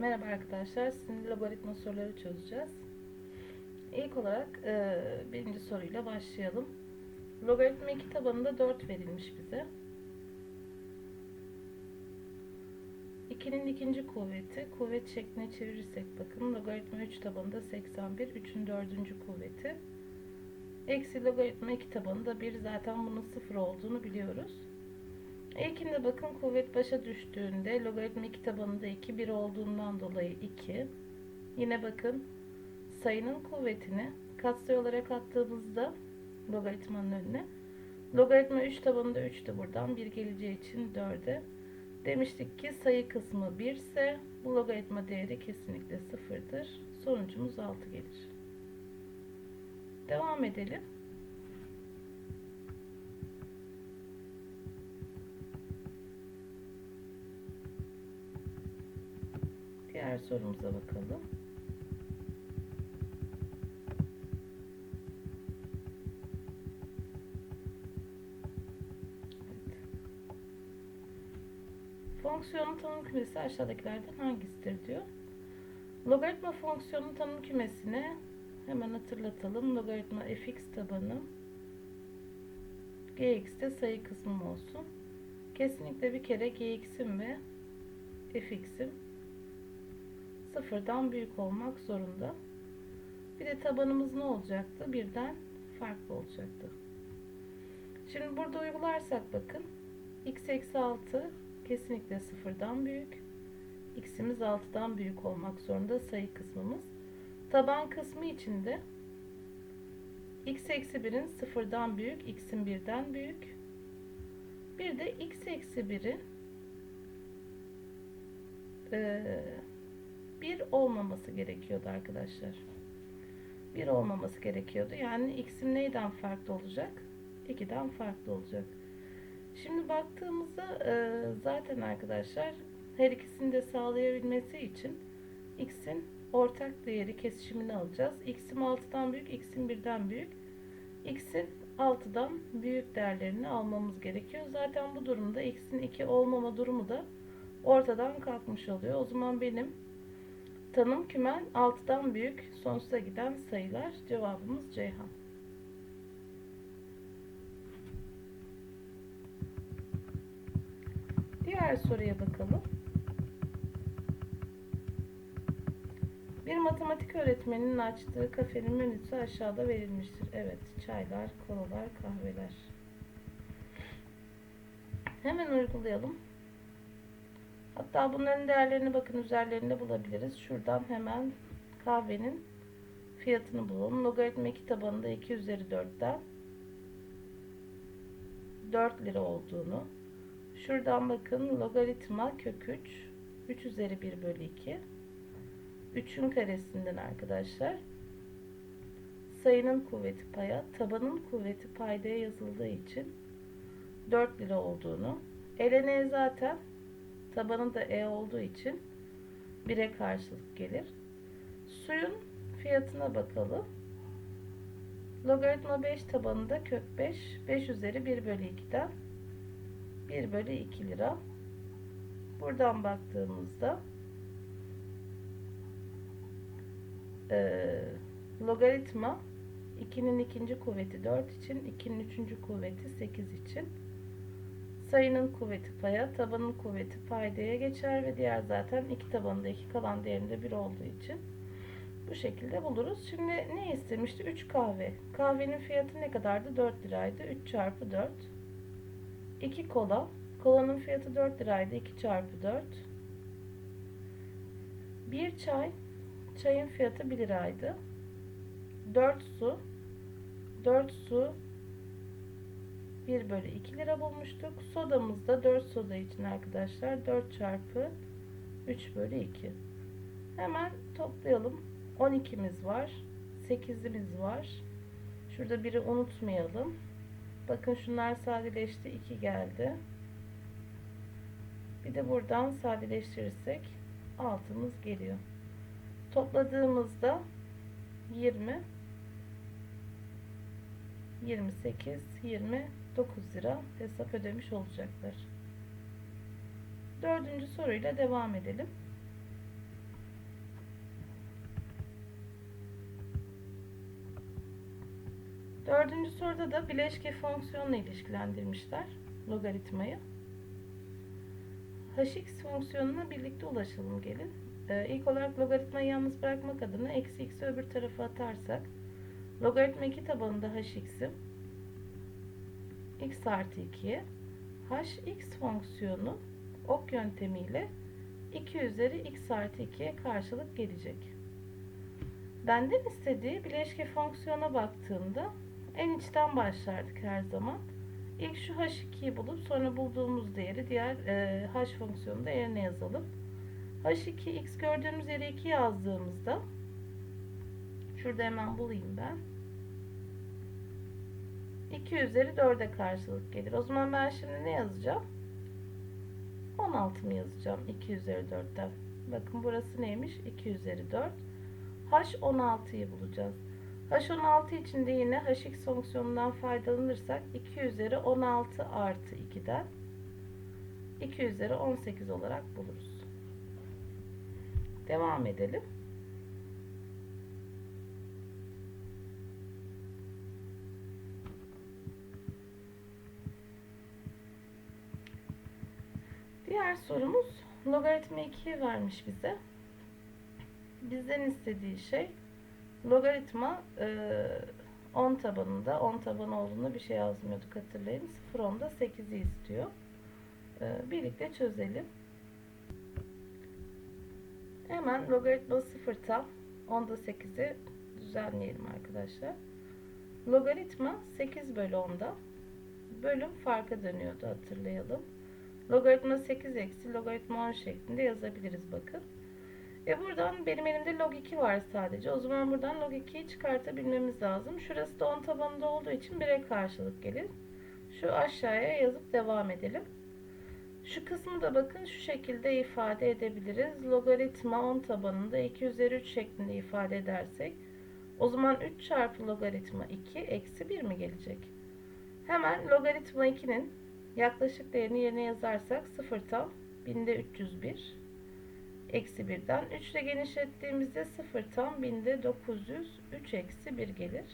Merhaba arkadaşlar, sizinle logaritma soruları çözeceğiz. İlk olarak e, birinci soruyla başlayalım. Logaritma 2 tabanında 4 verilmiş bize. 2'nin ikinci kuvveti, kuvvet şekline çevirirsek bakın logaritma 3 tabanında 81, 3'ün dördüncü kuvveti. Eksi logaritma 2 tabanında 1 zaten bunun 0 olduğunu biliyoruz. İlkinde bakın kuvvet başa düştüğünde logaritma 2 tabanında 2 1 olduğundan dolayı 2. Yine bakın sayının kuvvetini katsayı olarak attığımızda logaritmanın önüne logaritma 3 tabanında 3'tü buradan 1 geleceği için 4'e. Demiştik ki sayı kısmı 1 ise bu logaritma değeri kesinlikle 0'dır. Sonucumuz 6 gelir. Devam edelim. Diğer sorumuza bakalım. Evet. Fonksiyonun tanım kümesi aşağıdakilerden hangisidir diyor. Logaritma fonksiyonun tanım kümesine hemen hatırlatalım. Logaritma fx tabanı gx'te sayı kısmım olsun. Kesinlikle bir kere gx'im ve fx'im sıfırdan büyük olmak zorunda. Bir de tabanımız ne olacaktı? Birden farklı olacaktı. Şimdi burada uygularsak bakın. x eksi 6 kesinlikle sıfırdan büyük. x'imiz 6'dan büyük olmak zorunda sayı kısmımız. Taban kısmı içinde x eksi 1'in sıfırdan büyük, x'in birden büyük. Bir de x eksi 1'in ee, 1 olmaması gerekiyordu arkadaşlar. 1 olmaması gerekiyordu. Yani x'im neyden farklı olacak? 2'den farklı olacak. Şimdi baktığımızda e, zaten arkadaşlar her ikisini de sağlayabilmesi için x'in ortak değeri kesişimini alacağız. x'im 6'dan büyük, x'im 1'den büyük. x'in 6'dan büyük değerlerini almamız gerekiyor. Zaten bu durumda x'in 2 olmama durumu da ortadan kalkmış oluyor. O zaman benim Tanım kümen 6'dan büyük sonsuza giden sayılar. Cevabımız Ceyhan. Diğer soruya bakalım. Bir matematik öğretmeninin açtığı kafenin menüsü aşağıda verilmiştir. Evet, çaylar, kolalar, kahveler. Hemen uygulayalım. Hatta bunların değerlerini bakın üzerlerinde bulabiliriz. Şuradan hemen kahvenin fiyatını bulalım. Logaritma 2 tabanında 2 üzeri 4'ten 4 lira olduğunu. Şuradan bakın logaritma kök 3 3 üzeri 1 bölü 2 3'ün karesinden arkadaşlar sayının kuvveti paya tabanın kuvveti paydaya yazıldığı için 4 lira olduğunu elene zaten Tabanı da E olduğu için 1'e karşılık gelir. Suyun fiyatına bakalım. Logaritma 5 tabanında kök 5. 5 üzeri 1 bölü 2'den 1 bölü 2 lira. Buradan baktığımızda e, logaritma 2'nin ikinci kuvveti 4 için, 2'nin üçüncü kuvveti 8 için Sayının kuvveti paya, tabanın kuvveti paydaya geçer ve diğer zaten iki tabanında iki kalan değerinde bir olduğu için bu şekilde buluruz. Şimdi ne istemişti? 3 kahve. Kahvenin fiyatı ne kadardı? 4 liraydı. 3 çarpı 4. 2 kola. Kolanın fiyatı 4 liraydı. 2 çarpı 4. 1 çay. Çayın fiyatı 1 liraydı. 4 su. 4 su 1 bölü 2 lira bulmuştuk. Sodamızda 4 soda için arkadaşlar 4 çarpı 3 bölü 2. Hemen toplayalım. 12'miz var. 8'imiz var. Şurada biri unutmayalım. Bakın şunlar sadeleşti. 2 geldi. Bir de buradan sadeleştirirsek 6'mız geliyor. Topladığımızda 20 28 20 9 lira hesap ödemiş olacaklar. Dördüncü soruyla devam edelim. Dördüncü soruda da bileşke fonksiyonla ilişkilendirmişler logaritmayı. Hx fonksiyonuna birlikte ulaşalım gelin. Ee, ilk olarak logaritmayı yalnız bırakmak adına eksi x'i öbür tarafa atarsak logaritma 2 tabanında hx'i x artı 2'ye hx fonksiyonu ok yöntemiyle 2 üzeri x artı 2'ye karşılık gelecek. Benden istediği bileşke fonksiyona baktığımda en içten başlardık her zaman. İlk şu h2'yi bulup sonra bulduğumuz değeri diğer e, h fonksiyonu da yerine yazalım. h2 x gördüğümüz yere 2 yazdığımızda şurada hemen bulayım ben. 2 üzeri 4'e karşılık gelir. O zaman ben şimdi ne yazacağım? 16 mı yazacağım 2 üzeri 4'ten? Bakın burası neymiş? 2 üzeri 4. H16'yı bulacağız. H16 için de yine Hx fonksiyonundan faydalanırsak 2 üzeri 16 artı 2'den 2 üzeri 18 olarak buluruz. Devam edelim. Diğer sorumuz logaritma 2'yi vermiş bize. Bizden istediği şey logaritma e, 10 tabanında 10 taban olduğunda bir şey yazmıyorduk hatırlayın. 0 10'da 8'i istiyor. E, birlikte çözelim. Hemen logaritma 0 tam 10'da 8'i düzenleyelim arkadaşlar. Logaritma 8 bölü 10'da bölüm farka dönüyordu hatırlayalım. Logaritma 8 eksi logaritma 10 şeklinde yazabiliriz bakın. E buradan benim elimde log 2 var sadece. O zaman buradan log 2'yi çıkartabilmemiz lazım. Şurası da 10 tabanında olduğu için 1'e karşılık gelir. Şu aşağıya yazıp devam edelim. Şu kısmı da bakın şu şekilde ifade edebiliriz. Logaritma 10 tabanında 2 üzeri 3 şeklinde ifade edersek o zaman 3 çarpı logaritma 2 eksi 1 mi gelecek? Hemen logaritma 2'nin yaklaşık değerini yerine yazarsak 0 tam binde 301 eksi 1'den 3 ile genişlettiğimizde 0 tam binde 903 eksi 1 gelir.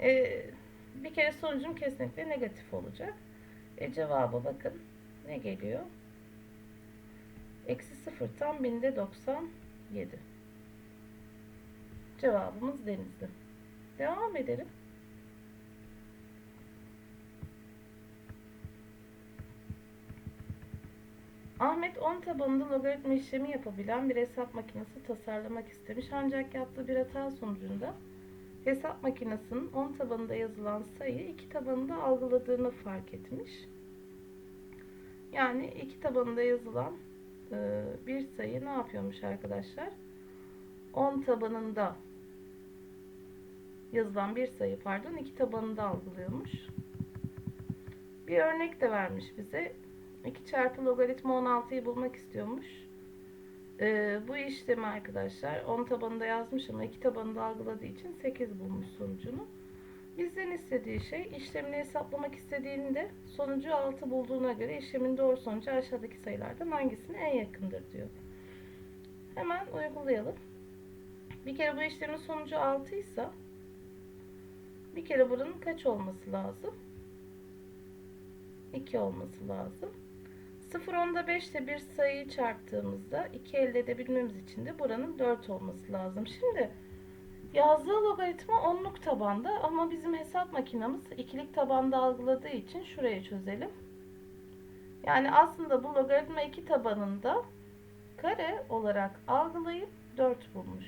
Ee, bir kere sonucum kesinlikle negatif olacak. E, cevaba bakın ne geliyor? Eksi 0 tam binde 97. Cevabımız denizli. Devam edelim. Ahmet 10 tabanında logaritma işlemi yapabilen bir hesap makinesi tasarlamak istemiş. Ancak yaptığı bir hata sonucunda hesap makinesinin 10 tabanında yazılan sayıyı 2 tabanında algıladığını fark etmiş. Yani 2 tabanında yazılan e, bir sayı ne yapıyormuş arkadaşlar? 10 tabanında yazılan bir sayı pardon 2 tabanında algılıyormuş. Bir örnek de vermiş bize. 2 çarpı logaritma 16'yı bulmak istiyormuş. Ee, bu işlemi arkadaşlar 10 tabanında yazmış ama 2 tabanında algıladığı için 8 bulmuş sonucunu. Bizden istediği şey işlemini hesaplamak istediğinde sonucu 6 bulduğuna göre işlemin doğru sonucu aşağıdaki sayılardan hangisine en yakındır diyor. Hemen uygulayalım. Bir kere bu işlemin sonucu 6 ise bir kere buranın kaç olması lazım? 2 olması lazım. 0 onda 5 ile bir sayıyı çarptığımızda 2 elde edebilmemiz için de buranın 4 olması lazım. Şimdi yazdığı logaritma onluk tabanda ama bizim hesap makinamız ikilik tabanda algıladığı için şuraya çözelim. Yani aslında bu logaritma 2 tabanında kare olarak algılayıp 4 bulmuş.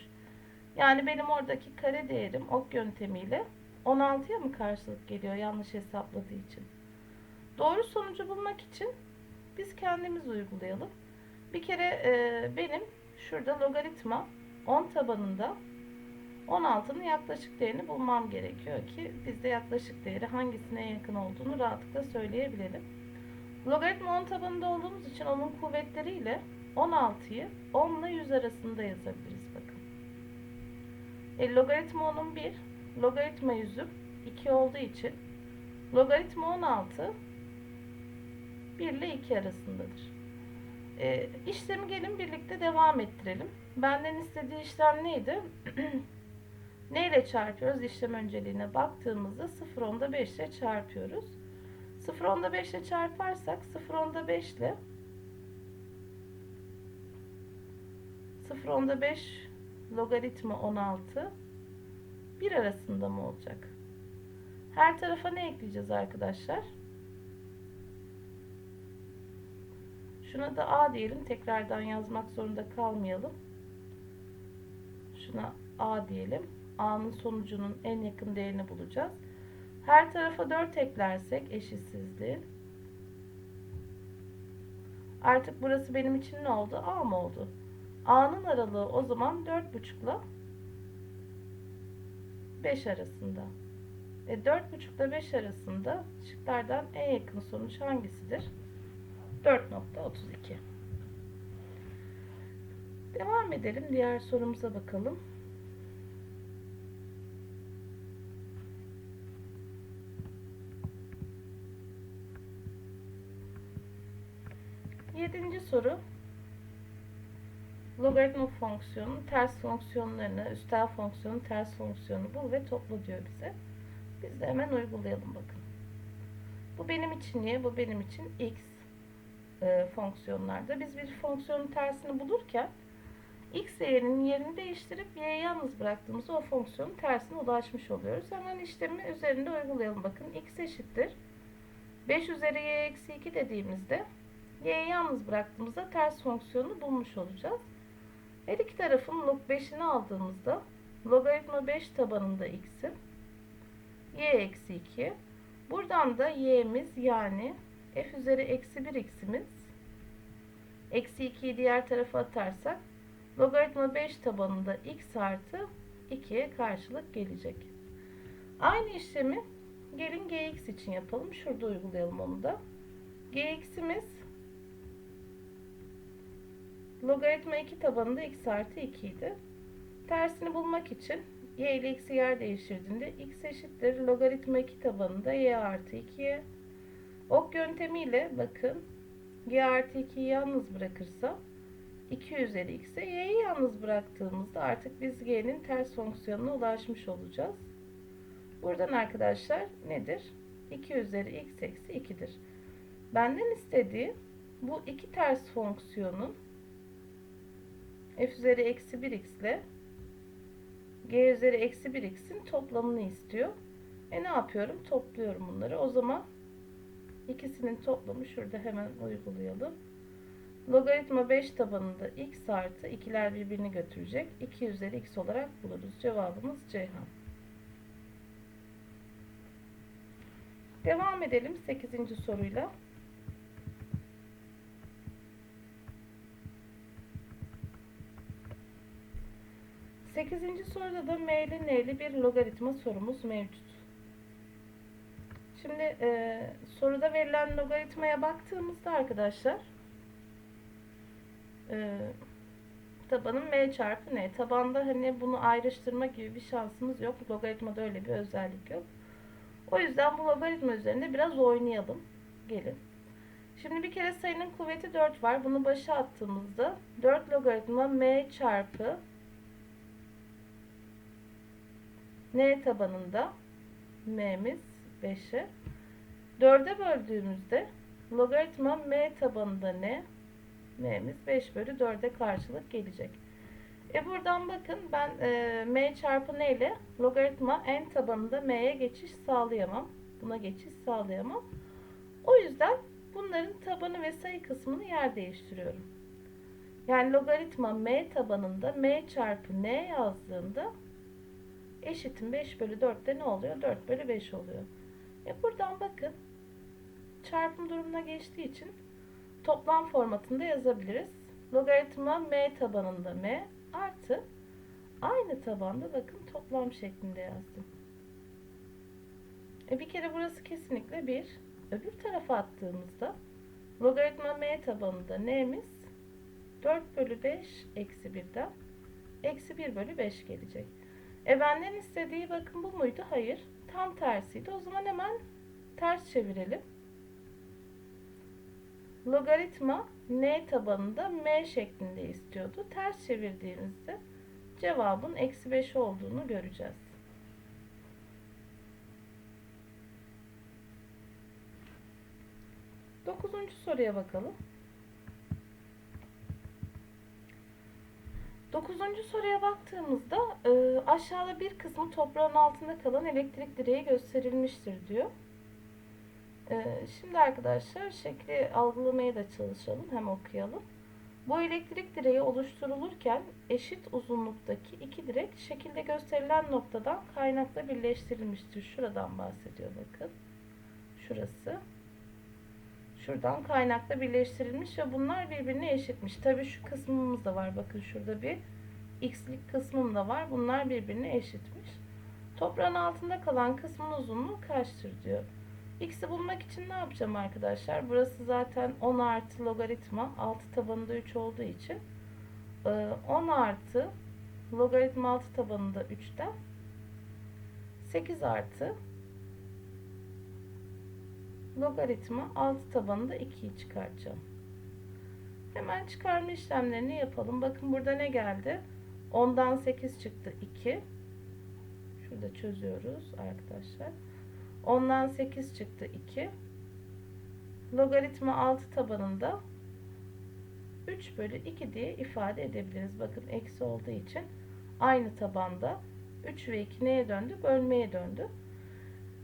Yani benim oradaki kare değerim ok yöntemiyle 16'ya mı karşılık geliyor yanlış hesapladığı için? Doğru sonucu bulmak için biz kendimiz uygulayalım. Bir kere e, benim şurada logaritma 10 tabanında 16'nın yaklaşık değerini bulmam gerekiyor ki biz de yaklaşık değeri hangisine yakın olduğunu rahatlıkla söyleyebilelim. Logaritma 10 tabanında olduğumuz için onun kuvvetleriyle 16'yı 10 ile 100 arasında yazabiliriz bakın. E, logaritma 10'un 1, logaritma 100'üm 2 olduğu için logaritma 16 1 ile 2 arasındadır. E, işlemi gelin birlikte devam ettirelim. Benden istediği işlem neydi? Ne ile çarpıyoruz? İşlem önceliğine baktığımızda 0 onda 5 ile çarpıyoruz. 0 onda 5 ile çarparsak 0 onda 5 ile 0 onda 5 logaritma 16 bir arasında mı olacak? Her tarafa ne ekleyeceğiz arkadaşlar? Şuna da A diyelim. Tekrardan yazmak zorunda kalmayalım. Şuna A diyelim. A'nın sonucunun en yakın değerini bulacağız. Her tarafa 4 eklersek eşitsizliği. Artık burası benim için ne oldu? A mı oldu? A'nın aralığı o zaman 4,5 ile 5 arasında. E 4,5 ile 5 arasında şıklardan en yakın sonuç hangisidir? 4.32. Devam edelim. Diğer sorumuza bakalım. Yedinci soru. Logaritma fonksiyonunun ters fonksiyonlarını, üstel fonksiyonun ters fonksiyonunu bul ve topla diyor bize. Biz de hemen uygulayalım bakın. Bu benim için y, bu benim için x e, fonksiyonlarda. Biz bir fonksiyonun tersini bulurken x değerinin yerini değiştirip y'yi yalnız bıraktığımızda o fonksiyonun tersine ulaşmış oluyoruz. Hemen işlemi üzerinde uygulayalım. Bakın x eşittir. 5 üzeri y eksi 2 dediğimizde y'yi yalnız bıraktığımızda ters fonksiyonu bulmuş olacağız. Her iki tarafın log 5'ini aldığımızda logaritma 5 tabanında x'in y eksi 2. Buradan da y'miz yani f üzeri eksi 1 x'imiz eksi 2'yi diğer tarafa atarsak logaritma 5 tabanında x artı 2'ye karşılık gelecek. Aynı işlemi gelin gx için yapalım. Şurada uygulayalım onu da. gx'imiz logaritma 2 tabanında x artı 2 idi. Tersini bulmak için y ile x'i yer değiştirdiğinde x eşittir logaritma 2 tabanında y artı 2'ye. Ok yöntemiyle bakın y artı 2'yi yalnız bırakırsa 2 üzeri x'e y'yi yalnız bıraktığımızda artık biz y'nin ters fonksiyonuna ulaşmış olacağız. Buradan arkadaşlar nedir? 2 üzeri x eksi 2'dir. Benden istediği bu iki ters fonksiyonun f üzeri eksi 1x ile g üzeri eksi 1x'in toplamını istiyor. E ne yapıyorum? Topluyorum bunları. O zaman ikisinin toplamı şurada hemen uygulayalım. Logaritma 5 tabanında x artı ikiler birbirini götürecek. 2 üzeri x olarak buluruz. Cevabımız Ceyhan. Devam edelim 8. soruyla. Sekizinci soruda da m'li n'li bir logaritma sorumuz mevcut. Şimdi e, soruda verilen logaritmaya baktığımızda arkadaşlar e, tabanın m çarpı n. Tabanda hani bunu ayrıştırma gibi bir şansımız yok. Logaritmada öyle bir özellik yok. O yüzden bu logaritma üzerinde biraz oynayalım. Gelin. Şimdi bir kere sayının kuvveti 4 var. Bunu başa attığımızda 4 logaritma m çarpı n tabanında m'miz 5'e 4'e böldüğümüzde logaritma m tabanında n m'miz 5 bölü 4'e karşılık gelecek. E buradan bakın ben e, m çarpı n ile logaritma n tabanında m'ye geçiş sağlayamam. Buna geçiş sağlayamam. O yüzden bunların tabanı ve sayı kısmını yer değiştiriyorum. Yani logaritma m tabanında m çarpı n yazdığımda eşitim 5 bölü 4'te ne oluyor? 4 bölü 5 oluyor. E buradan bakın çarpım durumuna geçtiği için toplam formatında yazabiliriz. Logaritma m tabanında m artı aynı tabanda bakın toplam şeklinde yazdım. E bir kere burası kesinlikle 1. Öbür tarafa attığımızda logaritma m tabanında n'miz 4 bölü 5 eksi 1'den eksi 1 bölü 5 gelecek. E benden istediği bakın bu muydu? Hayır. Tam tersiydi. O zaman hemen ters çevirelim. Logaritma n tabanında m şeklinde istiyordu. Ters çevirdiğimizde cevabın eksi 5 olduğunu göreceğiz. Dokuzuncu soruya bakalım. Dokuzuncu soruya baktığımızda e, aşağıda bir kısmı toprağın altında kalan elektrik direği gösterilmiştir diyor. E, şimdi arkadaşlar şekli algılamaya da çalışalım hem okuyalım. Bu elektrik direği oluşturulurken eşit uzunluktaki iki direk şekilde gösterilen noktadan kaynakla birleştirilmiştir. Şuradan bahsediyor bakın. Şurası. Şuradan kaynakla birleştirilmiş ve bunlar birbirine eşitmiş. Tabii şu kısmımız da var. Bakın şurada bir x'lik kısmım da var. Bunlar birbirine eşitmiş. Toprağın altında kalan kısmın uzunluğu kaçtır diyor. X'i bulmak için ne yapacağım arkadaşlar? Burası zaten 10 artı logaritma. Altı tabanında 3 olduğu için 10 artı logaritma altı tabanında 3'ten 8 artı logaritma altı tabanında 2'yi çıkartacağım. Hemen çıkarma işlemlerini yapalım. Bakın burada ne geldi? 10'dan 8 çıktı 2. Şurada çözüyoruz arkadaşlar. 10'dan 8 çıktı 2. Logaritma 6 tabanında 3 bölü 2 diye ifade edebiliriz. Bakın eksi olduğu için aynı tabanda 3 ve 2 neye döndü? Bölmeye döndü.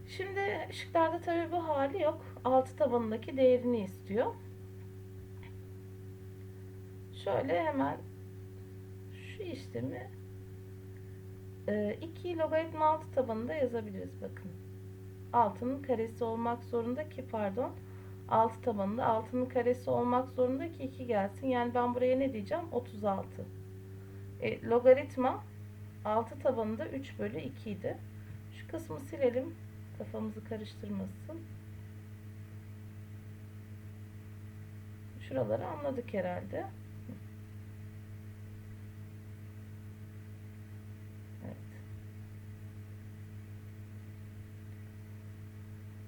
Şimdi ışıklarda tabi bu hali yok. 6 tabanındaki değerini istiyor. Şöyle hemen şu işlemi 2 logaritma 6 tabanında yazabiliriz. Bakın. 6'nın karesi olmak zorunda ki pardon 6 tabanında 6'nın karesi olmak zorunda ki 2 gelsin. Yani ben buraya ne diyeceğim? 36. E, logaritma 6 tabanında 3 bölü 2 idi. Şu kısmı silelim. Kafamızı karıştırmasın. Şuraları anladık herhalde. Evet.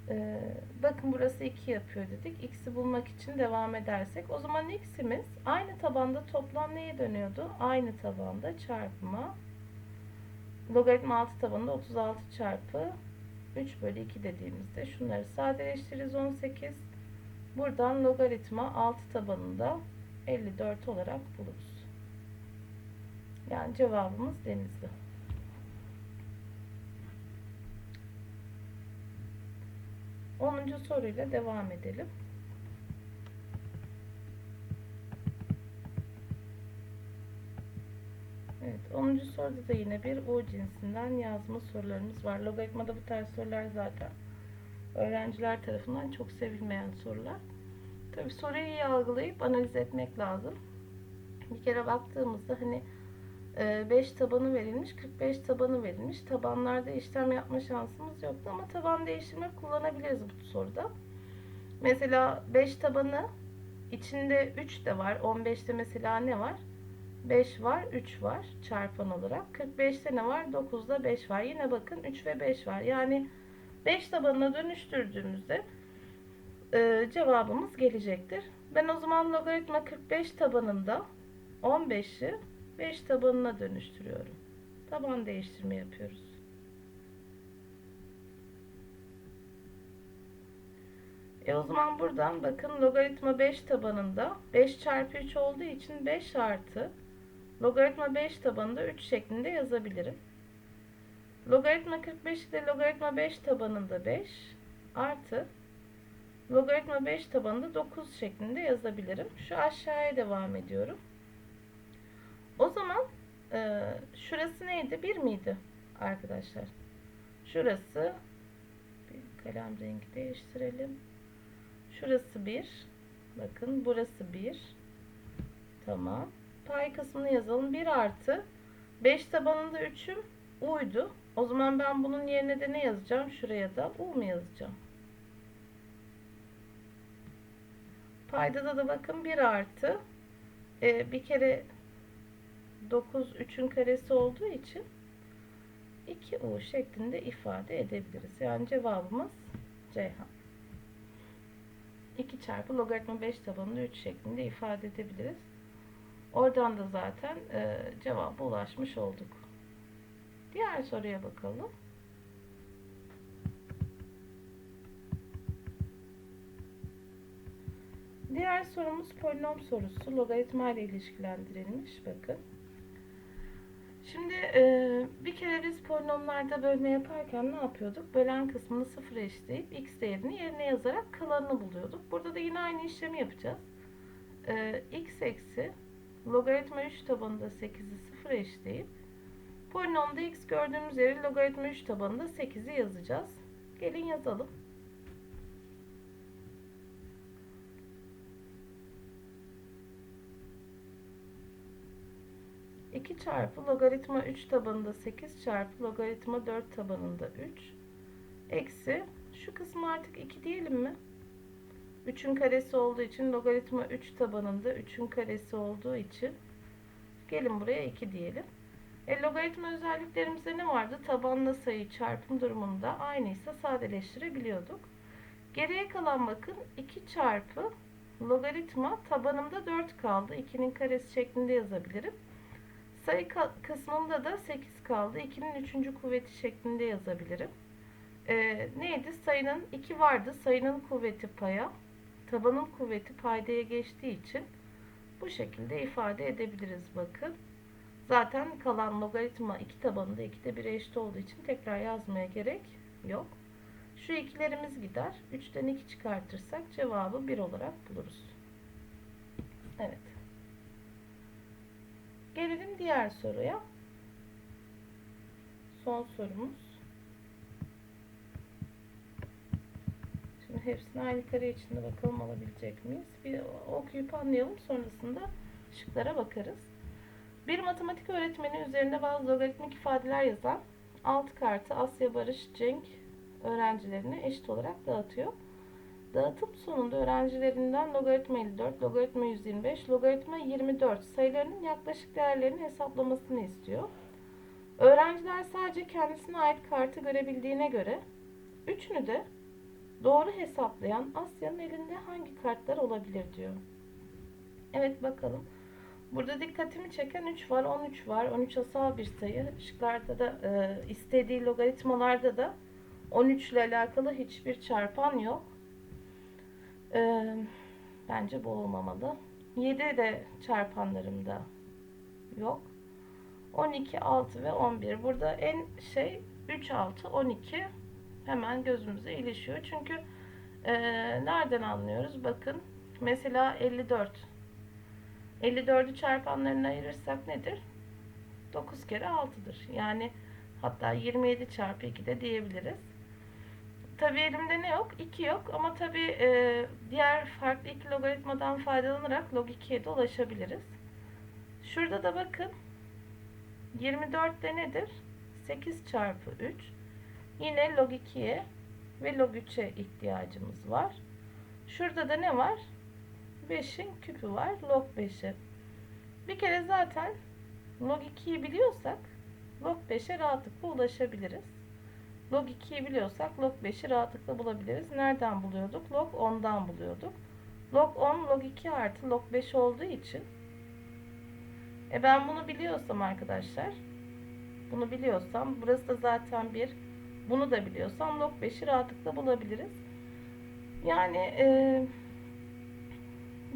Ee, bakın burası 2 yapıyor dedik. X'i bulmak için devam edersek. O zaman X'imiz aynı tabanda toplam neye dönüyordu? Aynı tabanda çarpma. Logaritma 6 tabanında 36 çarpı 3 bölü 2 dediğimizde şunları sadeleştiririz 18. Buradan logaritma 6 tabanında 54 olarak buluruz. Yani cevabımız denizli. Onuncu soruyla devam edelim. Evet, 10. soruda da yine bir U cinsinden yazma sorularımız var. Logaritmada bu tarz sorular zaten öğrenciler tarafından çok sevilmeyen sorular. Tabi soruyu iyi algılayıp analiz etmek lazım. Bir kere baktığımızda hani 5 tabanı verilmiş, 45 tabanı verilmiş. Tabanlarda işlem yapma şansımız yoktu ama taban değiştirme kullanabiliriz bu soruda. Mesela 5 tabanı içinde 3 de var. 15'te mesela ne var? 5 var, 3 var çarpan olarak. 45'te ne var? 9'da 5 var. Yine bakın 3 ve 5 var. Yani 5 tabanına dönüştürdüğümüzde e, cevabımız gelecektir. Ben o zaman logaritma 45 tabanında 15'i 5 tabanına dönüştürüyorum. Taban değiştirme yapıyoruz. E o zaman buradan bakın logaritma 5 tabanında 5 çarpı 3 olduğu için 5 artı logaritma 5 tabanında 3 şeklinde yazabilirim. Logaritma 45'i de logaritma 5 tabanında 5 artı logaritma 5 tabanında 9 şeklinde yazabilirim. Şu aşağıya devam ediyorum. O zaman e, şurası neydi? 1 miydi arkadaşlar? Şurası bir kalem rengi değiştirelim. Şurası 1. Bakın burası 1. Tamam. Pay kısmını yazalım. 1 artı 5 tabanında 3'üm U'ydu. O zaman ben bunun yerine de ne yazacağım? Şuraya da U mu yazacağım? Paydada da bakın 1 artı e, bir kere 9 3'ün karesi olduğu için 2U şeklinde ifade edebiliriz. Yani cevabımız Ceyhan. 2 çarpı logaritma 5 tabanında 3 şeklinde ifade edebiliriz. Oradan da zaten e, cevaba ulaşmış olduk. Diğer soruya bakalım. Diğer sorumuz polinom sorusu. Logaritma ile ilişkilendirilmiş. Bakın. Şimdi e, bir kere biz polinomlarda bölme yaparken ne yapıyorduk? Bölen kısmını sıfıra eşitleyip x değerini yerine yazarak kalanını buluyorduk. Burada da yine aynı işlemi yapacağız. E, x eksi logaritma 3 tabanında 8'i sıfıra eşitleyip polinomda x gördüğümüz yere logaritma 3 tabanında 8'i yazacağız. Gelin yazalım. 2 çarpı logaritma 3 tabanında 8 çarpı logaritma 4 tabanında 3 eksi şu kısmı artık 2 diyelim mi? 3'ün karesi olduğu için logaritma 3 tabanında 3'ün karesi olduğu için gelin buraya 2 diyelim. E, logaritma özelliklerimizde ne vardı? Tabanla sayı çarpım durumunda aynıysa sadeleştirebiliyorduk. Geriye kalan bakın 2 çarpı logaritma tabanımda 4 kaldı. 2'nin karesi şeklinde yazabilirim. Sayı kısmında da 8 kaldı. 2'nin 3. kuvveti şeklinde yazabilirim. Ee, neydi? Sayının 2 vardı. Sayının kuvveti paya. Tabanın kuvveti paydaya geçtiği için bu şekilde ifade edebiliriz bakın. Zaten kalan logaritma 2 tabanında 2'de 1'e eşit olduğu için tekrar yazmaya gerek yok. Şu ikilerimiz gider. 3'ten 2 çıkartırsak cevabı 1 olarak buluruz. Evet. Gelelim diğer soruya. Son sorumuz. Şimdi hepsini aynı kare içinde bakalım alabilecek miyiz? Bir okuyup anlayalım. Sonrasında şıklara bakarız. Bir matematik öğretmeni üzerinde bazı logaritmik ifadeler yazan 6 kartı Asya Barış Cenk öğrencilerine eşit olarak dağıtıyor. Dağıtım sonunda öğrencilerinden logaritma 54, logaritma 125, logaritma 24 sayılarının yaklaşık değerlerini hesaplamasını istiyor. Öğrenciler sadece kendisine ait kartı görebildiğine göre üçünü de doğru hesaplayan Asya'nın elinde hangi kartlar olabilir diyor. Evet bakalım. Burada dikkatimi çeken 3 var, 13 var. 13 asal bir sayı. Şıklarda da e, istediği logaritmalarda da 13 ile alakalı hiçbir çarpan yok. Ee, bence bu olmamalı. 7 de çarpanlarımda yok. 12, 6 ve 11. Burada en şey 3, 6, 12 hemen gözümüze ilişiyor. Çünkü e, nereden anlıyoruz? Bakın mesela 54. 54'ü çarpanlarına ayırırsak nedir? 9 kere 6'dır. Yani hatta 27 çarpı 2 de diyebiliriz. Tabi elimde ne yok? 2 yok ama tabi e, diğer farklı iki logaritmadan faydalanarak log 2'ye de ulaşabiliriz. Şurada da bakın 24 de nedir? 8 çarpı 3. Yine log 2'ye ve log 3'e ihtiyacımız var. Şurada da ne var? 5'in küpü var. Log 5'e. Bir kere zaten log 2'yi biliyorsak log 5'e rahatlıkla ulaşabiliriz. Log 2'yi biliyorsak log 5'i rahatlıkla bulabiliriz. Nereden buluyorduk? Log 10'dan buluyorduk. Log 10 log 2 artı log 5 olduğu için e ben bunu biliyorsam arkadaşlar bunu biliyorsam burası da zaten bir bunu da biliyorsam log 5'i rahatlıkla bulabiliriz. Yani e,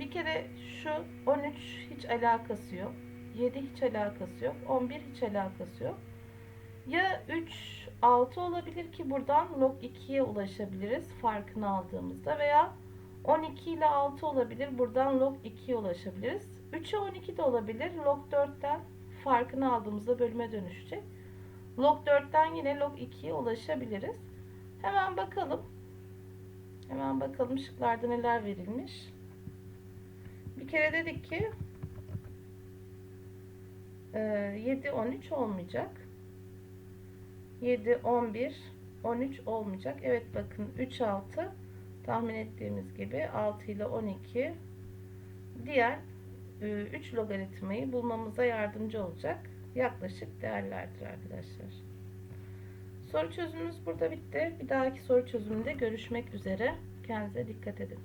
bir kere şu 13 hiç alakası yok. 7 hiç alakası yok. 11 hiç alakası yok. Ya 3 6 olabilir ki buradan log 2'ye ulaşabiliriz farkını aldığımızda veya 12 ile 6 olabilir. Buradan log 2'ye ulaşabiliriz. 3'e 12 de olabilir. Log 4'ten farkını aldığımızda bölüme dönüşecek. Log 4'ten yine log 2'ye ulaşabiliriz. Hemen bakalım. Hemen bakalım şıklarda neler verilmiş. Bir kere dedik ki 7 13 olmayacak. 7, 11, 13 olmayacak. Evet bakın 3, 6 tahmin ettiğimiz gibi 6 ile 12 diğer 3 e, logaritmayı bulmamıza yardımcı olacak yaklaşık değerlerdir arkadaşlar. Soru çözümümüz burada bitti. Bir dahaki soru çözümünde görüşmek üzere. Kendinize dikkat edin.